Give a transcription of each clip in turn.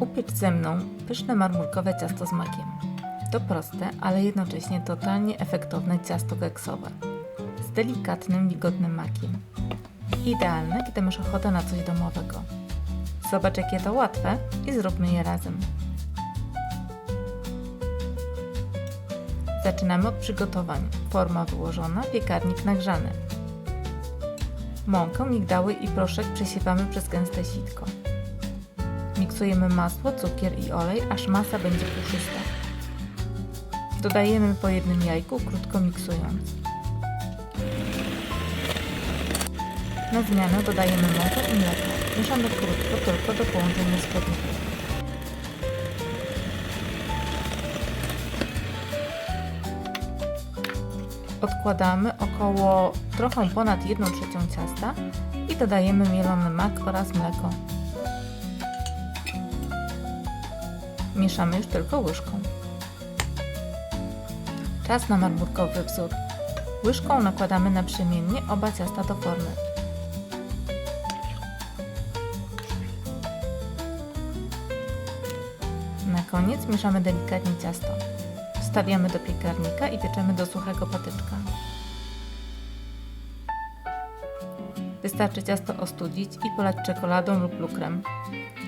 Upiecz ze mną pyszne marmurkowe ciasto z makiem. To proste, ale jednocześnie totalnie efektowne ciasto keksowe. Z delikatnym, wilgotnym makiem. Idealne, kiedy masz ochotę na coś domowego. Zobacz, jakie to łatwe i zróbmy je razem. Zaczynamy od przygotowań. Forma wyłożona, piekarnik nagrzany. Mąkę, migdały i proszek przesiewamy przez gęste sitko. Miksujemy masło, cukier i olej, aż masa będzie puszysta. Dodajemy po jednym jajku, krótko miksując. Na zmianę dodajemy mąkę i mleko. Mieszamy krótko, tylko do połączenia składników. Odkładamy około trochę ponad 1 trzecią ciasta i dodajemy mielony mak oraz mleko. Mieszamy już tylko łyżką. Czas na marmurkowy wzór. Łyżką nakładamy naprzemiennie oba ciasta do formy. Na koniec mieszamy delikatnie ciasto. Wstawiamy do piekarnika i pieczemy do suchego patyczka. Wystarczy ciasto ostudzić i polać czekoladą lub lukrem.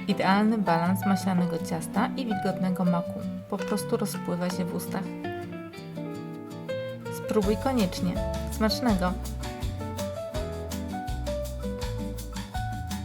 Idealny balans maślanego ciasta i wilgotnego maku. Po prostu rozpływa się w ustach. Spróbuj koniecznie. Smacznego!